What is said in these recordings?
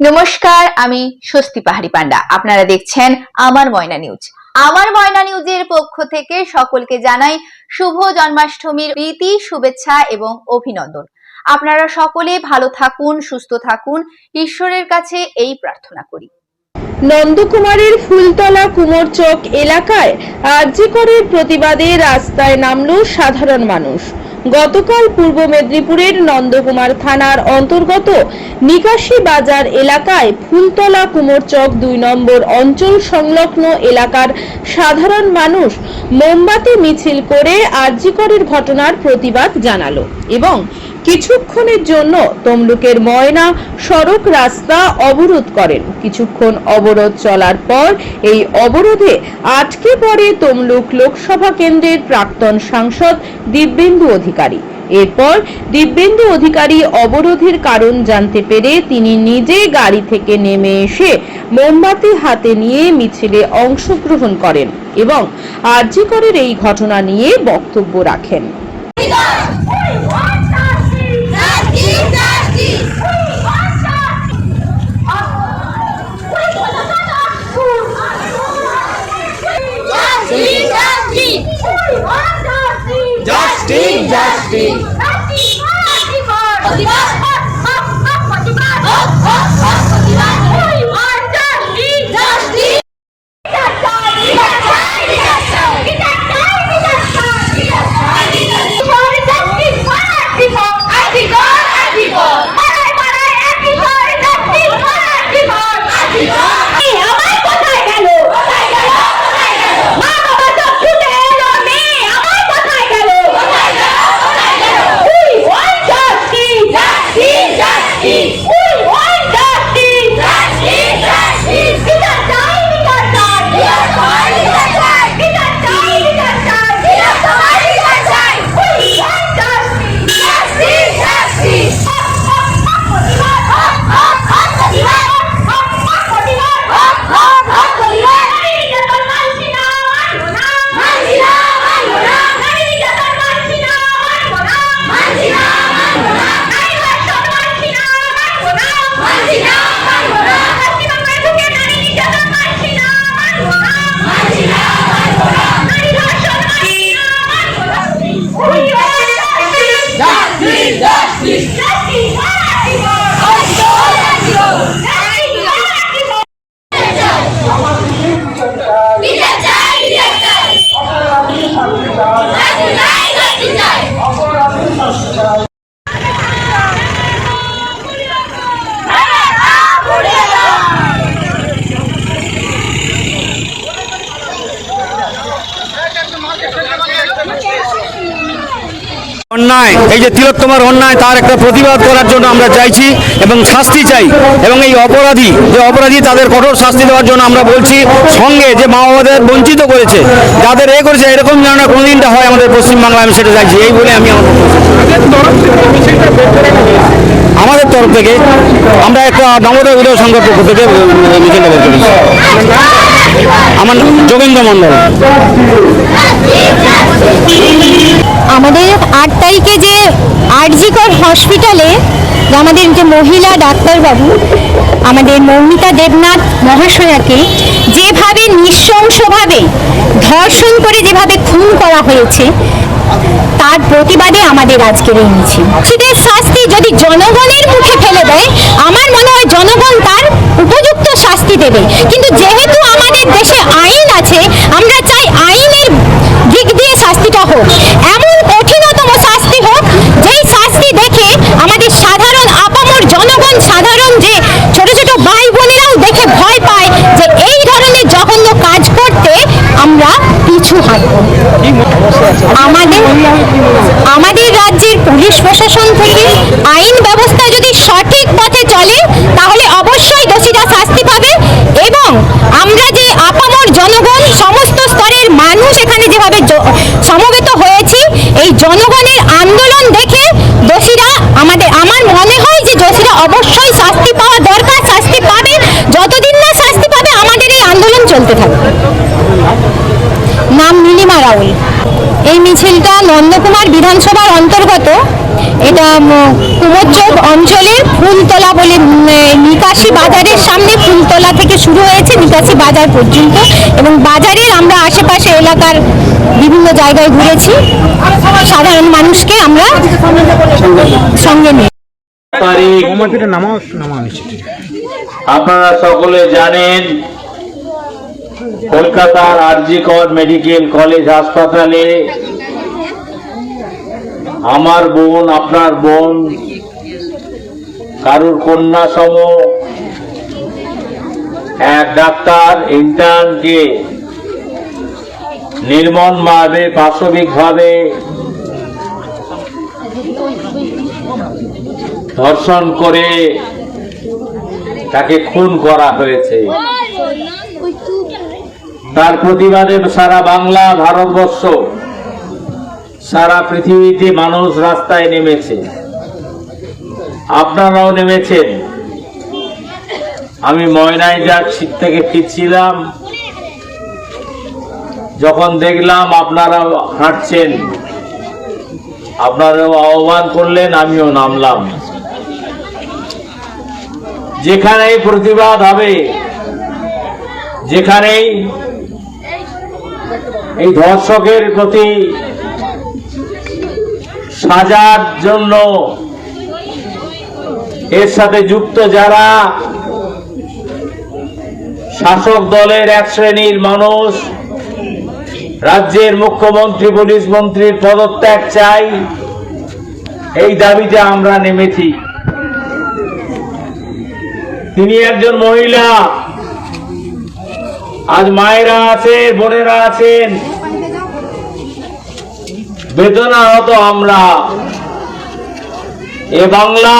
নমস্কার, আমি স্বস্তি পাহাড়ি পান্ডা। আপনারা দেখছেন আমার ময়না নিউজ। আমার ময়না নিউজের পক্ষ থেকে সকলকে জানাই শুভ জন্মাষ্টমীর প্রীতি, শুভেচ্ছা এবং অভিনন্দন। আপনারা সকলে ভালো থাকুন, সুস্থ থাকুন। ঈশ্বরের কাছে এই প্রার্থনা করি। নন্দকুমারের ফুলতলা কুমোরচক এলাকায় আরজিকরের প্রতিবাদে রাস্তায় নামল সাধারণ মানুষ। গতকাল পূর্ব মেদিনীপুরের নন্দকুমার থানার অন্তর্গত নিকাশি বাজার এলাকায় ফুলতলা কুমোরচক দুই নম্বর অঞ্চল সংলগ্ন এলাকার সাধারণ মানুষ মোমবাতি মিছিল করে আরজিকরের ঘটনার প্রতিবাদ জানালো এবং কিছুক্ষণের জন্য তমলুকের ময়না সড়ক রাস্তা অবরোধ করেন। কিছুক্ষণ অবরোধ চলার পর এই অবরোধে আটকে পড়ে তমলুক লোকসভা কেন্দ্রের প্রাক্তন সাংসদ দিব্যেন্দু অধিকারী। এরপর দিব্যেন্দু অধিকারী অবরোধের কারণ জানতে পেরে তিনি নিজে গাড়ি থেকে নেমে এসে মোমবাতি হাতে নিয়ে মিছিলে অংশগ্রহণ করেন এবং আরজিকরের এই ঘটনা নিয়ে বক্তব্য রাখেন। Team Justice. অন্যায় এই যে তিলোত্তমার অন্যায় তার একটা প্রতিবাদ করার জন্য আমরা চাইছি এবং শাস্তি চাই। এবং এই অপরাধী যে অপরাধী তাদের কঠোর শাস্তি দেওয়ার জন্য আমরা বলছি সঙ্গে যে মা বাবাদের বঞ্চিত করেছে যাদের এ করেছে এরকম যেন না কোনোদিনটা হয় আমাদের পশ্চিমবাংলায় আমি সেটা চাইছি। এই বলে আমি আমার আমাদের তরফ থেকে আমরা একটা নবোদয় উদয় সংঘের পক্ষ থেকে মিছিলটা বের করেছি আমার যোগেন্দ্র মণ্ডল। আরজিকর হসপিটালে আমাদের যে মহিলা ডাক্তারবাবু, আমাদের মৌমিতা দেবনাথ মহাশয়াকে যেভাবে নৃশংসভাবে ধর্ষণ করে যেভাবে খুন করা হয়েছে, তার প্রতিবাদে আমাদের আজকের এই মিছিল শাস্তি যদি জনগণের মুখে ফেলে দেয়, আমার মনে হয় জনগণ তার উপযুক্ত শাস্তি দেবে। কিন্তু যেহেতু আমাদের দেশে আইন আছে, আমরা চাই আইনের দিক দিয়ে শাস্তিটা হোক এমন কঠিনতম শাস্তি হোক যেই শাস্তি দেখে আমাদের সাধারণ আপামর জনগণ সাধারণ যে ছোট ছোট ভাই বোনেরাও দেখে ভয় পায় যে এই ধরনের জঘন্য কাজ করতে আমরা পিছু হাঁটবো আমাদের আমাদের রাজ্যের পুলিশ প্রশাসন থেকে আইন ব্যবস্থা যদি সঠিক পথে চলে তাহলে অবশ্যই দোষীরা শাস্তি পাবে এবং আমরা যে আপামর জনগণ সমস্ত স্তরের মানুষ এখানে যেভাবে জ- সমবেত হয়েছি এই জনগণের আন্দোলন দেখে দোষীরা আমাদের, আমার মনে হয় যে দোষীরা অবশ্যই শাস্তি পাওয়া দরকার, শাস্তি পাবে, যতদিন না শাস্তি পাবে আমাদের এই আন্দোলন চলতে থাকবে। নাম নীলিমা রাউল। এই মিছিলটা নন্দকুমার বিধানসভার অন্তর্গত। এটা কুমোরচক অঞ্চলের ফুলতলা বলে নিকাশি বাজারের সামনে ফুলতলা থেকে শুরু হয়েছে নিকাশি বাজার পর্যন্ত এবং বাজারের আমরা আশেপাশে এলাকার বিভিন্ন জায়গায় ঘুরেছি। সাধারণ মানুষকে আমরা সঙ্গে নিয়ে আপনারা সকলে জানেন কলকাতার আরজিকর মেডিকেল কলেজ হাসপাতালে আমার বোন আপনার বোন কারুর কন্যা সম এক ডাক্তার ইন্টার্নকে নির্মমভাবে, পাশবিকভাবে ধর্ষণ করে তাকে খুন করা হয়েছে। তার প্রতিবাদে সারা বাংলা, ভারতবর্ষ, সারা পৃথিবীতে মানুষ রাস্তায় নেমেছে। আপনারাও নেমেছেন। আমি ময়নায় যাক শীত থেকে ফিরছিলাম, যখন দেখলাম আপনারা হাঁটছেন, আপনারাও আহ্বান করলেন, আমিও নামলাম। যেখানেই প্রতিবাদ হবে, যেখানেই এই ধর্ষকের প্রতি সাজার জন্য এর সাথে যুক্ত যারা শাসক দলের এক শ্রেণির মানুষ, রাজ্যের মুখ্যমন্ত্রী, পুলিশ মন্ত্রীর পদত্যাগ চাই, এই দাবিতে আমরা নেমেছি। তিনি একজন মহিলা। আজ মায়েরা আছে বোনেরা আছেন। বেদনা হতো আমরা। এ বাংলা,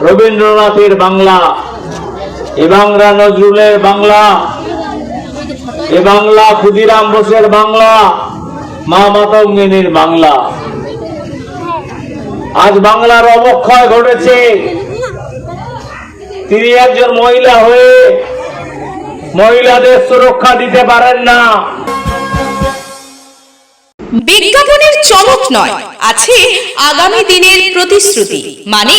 রবীন্দ্রনাথের বাংলা। এ বাংলা নজরুলের বাংলা। এ বাংলা ক্ষুদিরাম বোসের বাংলা। মা মাতঙ্গিনীর বাংলা। আজ বাংলার অবক্ষয় ঘটেছে। তিনি একজন মহিলা হয়ে মহিলাদের সুরক্ষা দিতে পারেন না। বিজ্ঞাপনের চমক নয়, আছে আগামী দিনের প্রতিশ্রুতি মানে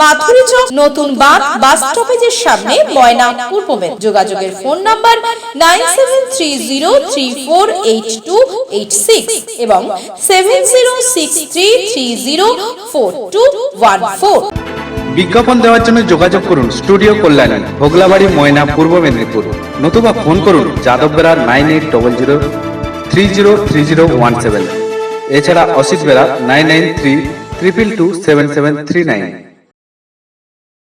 মাথুরি চক নতুন বাঁধ বাস স্টপেজের সামনে ময়না পূর্ব যোগাযোগের phone number nine seven three zero three four eight two eight six এবং seven zero six three three zero four two one four. বিজ্ঞাপন দেওয়ার জন্য যোগাযোগ করুন স্টুডিও কল্যাণী, ভোগলাবাড়ি, ময়না, পূর্ব মেদিনীপুর। নতুবা ফোন করুন Yadav Bera nine eight double zero three zero three zero one seven. এছাড়া Asit Bera nine nine three triple two seven seven three nine.